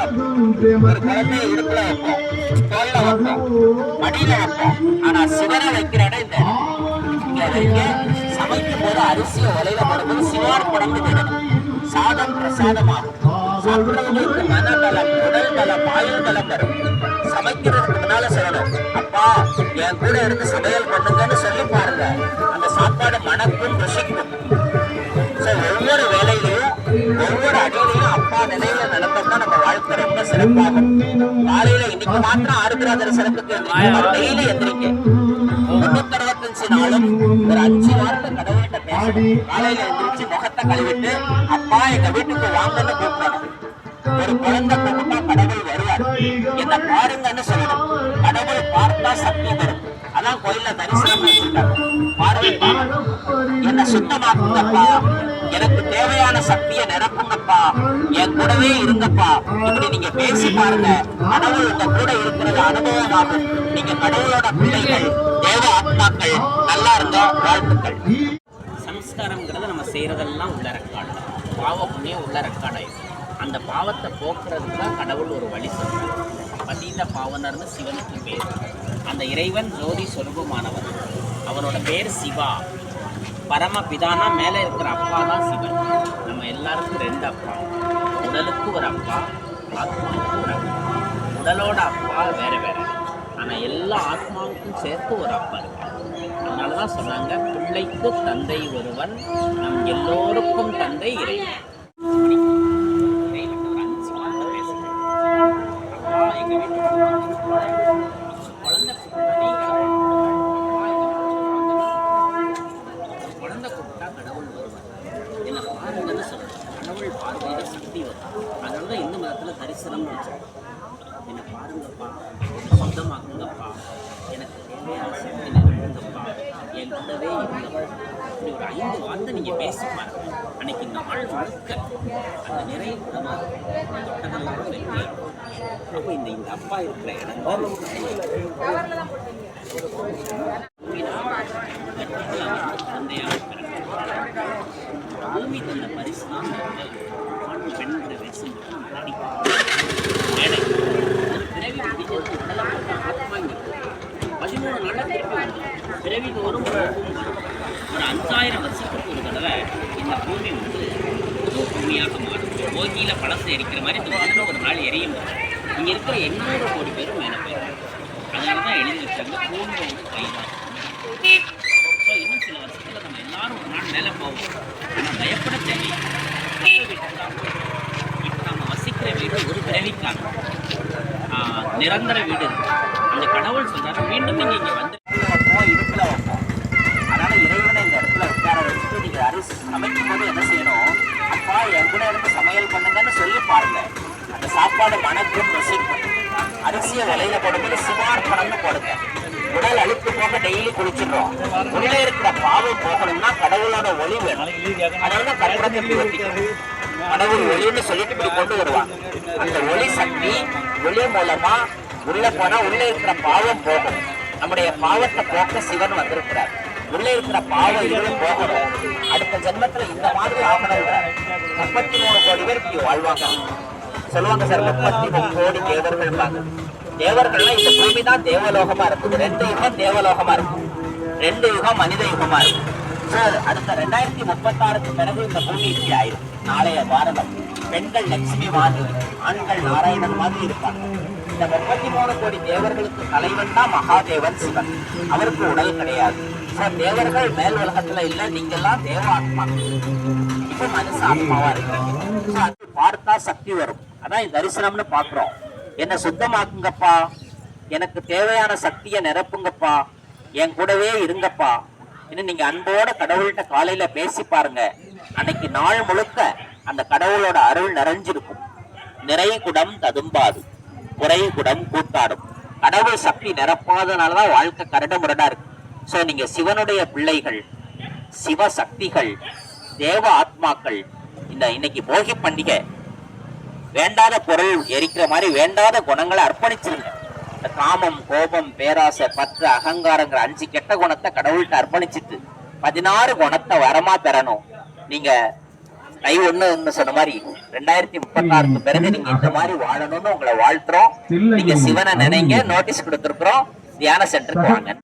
ஒரு குழந்தைய இடுப்புல வைப்போம் தோல்ல வைப்போம் மடியில வைப்போம் ஆனா சிவனை வைக்கிற இடம் இந்த இங்க வைக்க சமைக்கும் போது அரிசியை உலையில போடும்போது சிவார்ப்பணம் திடணும் சாதம் பிரசாதமாகும் சாப்பிடுறவங்களுக்கு மனநலம் உடல் நலம் ஆயுள் நலம் வரும் சமைக்கிறதுக்கு முன்னால சொல்லணும் அப்பா என் கூட இருந்து சமையல் பண்ணுங்கன்னு சொல்லி பாருங்க அந்த சாப்பாடு மணக்கும் ருசிக்கும் ஒவ்வொரு வேலையிலையும் ஒவ்வொரு அடியிலையும் அப்பா நிலையில காலையில இன்னைக்கு மாத்திரம் ஆருத்ரா தரிசனத்துக்கு டெய்லி எந்திரிக்க முன்னூத்தி அறுபத்தஞ்சு நாளும் ஒரு அஞ்சு வாரத்தை கடவுள்கிட்ட பேசணும். காலையில எந்திரிச்சு முகத்தை கழுவிட்டு அப்பா எங்க வீட்டுக்கு வாங்கன்னு கூப்பிடணும். ஒரு குழந்தை கூப்பிட்டா கடவுள் வருவார். என்ன பாருங்கன்னு சொல்லணும். கடவுள் பார்த்தா சக்தி வரும் தான் கோயில்ல தரிசனம் வச்சிருக்காங்க என்ன சுத்தமாக்குங்கப்பா எனக்கு தேவையான சக்தியை நிரப்புங்கப்பா. என் கூடவே இருங்கப்பா. இப்படி நீங்க பேசி பாருங்க. கடவுள் உங்க கூட இருக்கிறது அனுபவம் ஆகும் நீங்க கடவுளோட பிள்ளைகள் தேவ ஆத்மாக்கள். நல்லா இருங்க. வாழ்த்துக்கள். சம்ஸ்காரம்ங்கிறது நம்ம செய்யறதெல்லாம் உள்ள ரெக்கார்டு. பாவ உள்ள ரெக்கார்டாயிடும். அந்த பாவத்தை போக்குறதுக்கு தான் கடவுள் ஒரு வழி சொல்றாரு. பதீத பாவனர்னு சிவனுக்கு பேர். அந்த இறைவன் ஜோதி சொருபமானவன் அவரோட பேர் சிவா. பரமபிதானா மேலே இருக்கிற அப்பா தான் சிவன். நம்ம எல்லாருக்கும் ரெண்டு அப்பா. உடலுக்கு ஒரு அப்பா ஆத்மாவுக்கு ஒரு அப்பா. உடலோட அப்பா வேற வேற. ஆனால் எல்லா ஆத்மாவுக்கும் சேர்த்து ஒரு அப்பா இருக்கார். அதனால தான் சொன்னாங்க பிள்ளைக்கு தந்தை ஒருவன் நம் எல்லோருக்கும் தந்தை இறைவன் ஒரு அஞ்சு வார்த்தை பேசுறேன். அப்பா, எங்க வீட்டுக்கு வாங்க. குழந்தை கூப்பிட்டா நீங்க அப்பா, எங்க வீட்டுக்கு வாங்க. குழந்தை கூப்பிட்டா கடவுள் வருவார் என்ன பாருங்கன்னு சொல்றேன் கடவுள் பார்வையில சக்தி வரும் அதனால தான் இந்து சிரமம் தரிசனம்னு என்னை பாருங்கப்பா என்னை சொந்தமாக்குங்கப்பா. எனக்கு தேவையான சக்தி நிரப்புங்கப்பா என் கூடவே இப்படி ஒரு ஐந்து வார்த்தை நீங்கள் பேசி பாருங்க. அன்னைக்கு நாள் முழுக்க அந்த நிறைய குணமாக தொட்டதெல்லாம் வெளியே அப்போ இந்த இந்த அப்பா இருக்கிற இடம் குழந்தையாக பிறக்கிறார் பூமி தந்த பரிசு தான் ஆண் பெண்கிற வேஷம் முன்னாடி மேடை ஒரு பிறவி முடிஞ்சது உடலை போட்ட ஆத்மா இங்க இருக்கு. பதிமூணு நாள்ல திருப்பி வரும். பிறவி தோறும் போகும் வரும். ஒரு அஞ்சாயிரம் வருஷத்துக்கு ஒரு தடவை இந்த பூமி வந்து புது பூமியாக மாறும் போகியில பழசு எரிக்கிற மாதிரி இந்த உலகம் ஒரு நாள் எரியும் இங்கே இருக்கிற எண்ணூறு கோடி பேரும் மேலே போயிருக்காங்க அதனால தான் எழுதி வச்சாங்க பூமியோடு கைதான் ஸோ இன்னும் சில வருஷத்தில் நம்ம எல்லாரும் ஒரு நாள் மேலே போவோம். ஆனால் பயப்பட தேவை இப்போ நம்ம வசிக்கிற வீடு ஒரு பிறவிக்கான நிரந்தர வீடு அந்த கடவுள் சொல்றாரு மீண்டும் இங்கே வந்து வைப்போம் இடுப்புல வைப்போம் அதனால இறைவனை இந்த இடத்துல உட்கார வச்சுட்டு நீங்க அரிசி சமைக்கும் போது என்ன செய்யணும் அப்பா என் கூட இருந்து சமையல் பண்ணுங்கன்னு சொல்லி பாருங்க அந்த சாப்பாடு மணக்கும் ருசிக்கும் அரிசியை விலையில போடும்போது சிவார்ப்பணம்னு போடுங்க. உடல் அழுத்து போக டெய்லி குளிச்சிடுறோம். உள்ளே இருக்கிற பாவம் போகணும்னா கடவுளோட ஒளி வேணும். அதாவது கற்பனை கடவுள் ஒளின்னு சொல்லிட்டு இப்படி கொண்டு வருவாங்க. அந்த ஒளி சக்தி ஒளி மூலமா உள்ள போனா உள்ள இருக்கிற பாவம் போகும். நம்முடைய பாவத்தை போக்க சிவன் வந்திருக்கிறார். உள்ள இருக்கிற பாவம் இருளும் போகணும். அடுத்த ஜென்மத்துல இந்த மாதிரி ஆகணும் முப்பத்தி மூணு கோடி பேர் இப்படி வாழ்வாங்க. சொல்லுவாங்க சார் முப்பத்தி மூணு கோடி தேவர்கள் பாங்க தேவர்கள்லாம் இந்த பூமி தான் தேவலோகமா இருக்குது ரெண்டு யுகம் தேவலோகமா இருக்கும். ரெண்டு யுகம் மனித யுகமா இருக்கும். சார் அடுத்த ரெண்டாயிரத்தி முப்பத்தாறுக்கு பிறகு இந்த பூமி இப்படி ஆயிரும். நாளைய பாரதம் பெண்கள் லட்சுமி மாதிரி ஆண்கள் நாராயணன் மாதிரி இருப்பாங்க. இந்த முப்பத்தி மூணு கோடி தேவர்களுக்கு தலைவன் தான் மகாதேவன் சிவன். அவருக்கு உடல் கிடையாது. சார் தேவர்கள் மேல் உலகத்துல இல்ல நீங்கெல்லாம் தேவ ஆத்மா இப்ப மனுஷ ஆத்மாவா இருக்கீங்க. பார்த்தா சக்தி வரும். அதான் தரிசனம்னு பார்க்குறோம். என்னை சுத்தமாக்குங்கப்பா. எனக்கு தேவையான சக்தியை நிரப்புங்கப்பா. என் கூடவே இருங்கப்பா. இன்னும் நீங்க அன்போட கடவுள்கிட்ட காலையில பேசி பாருங்க. அன்னைக்கு நாள் முழுக்க அந்த கடவுளோட அருள் நிறைஞ்சிருக்கும். நிறை குடம் ததும்பாது. குறை குடம் கூத்தாடும். கடவுள் சக்தி நிரப்பாதனாலதான் வாழ்க்கை கரடு முரடா இருக்கு. ஸோ நீங்க சிவனுடைய பிள்ளைகள் சிவ சக்திகள் தேவ ஆத்மாக்கள் இந்த இன்னைக்கு போகி பண்டிகை வேண்டாத பொருள் எரிக்கிற மாதிரி வேண்டாத குணங்களை அர்ப்பணிச்சிருங்க. இந்த காமம் கோபம் பேராசை பற்று அகங்காரங்கிற அஞ்சு கெட்ட குணத்தை கடவுள்கிட்ட அர்ப்பணிச்சிட்டு பதினாறு குணத்தை வரமா பெறணும் நீங்க கை ஒண்ணு சொன்ன மாதிரி ரெண்டாயிரத்தி முப்பத்தாறுக்கு பிறகு நீங்க இந்த மாதிரி வாழணும்னு உங்களை வாழ்த்துறோம். நீங்க சிவனை நினைங்க நோட்டீஸ் கொடுத்துருக்குறோம். தியான சென்டருக்கு வாங்க.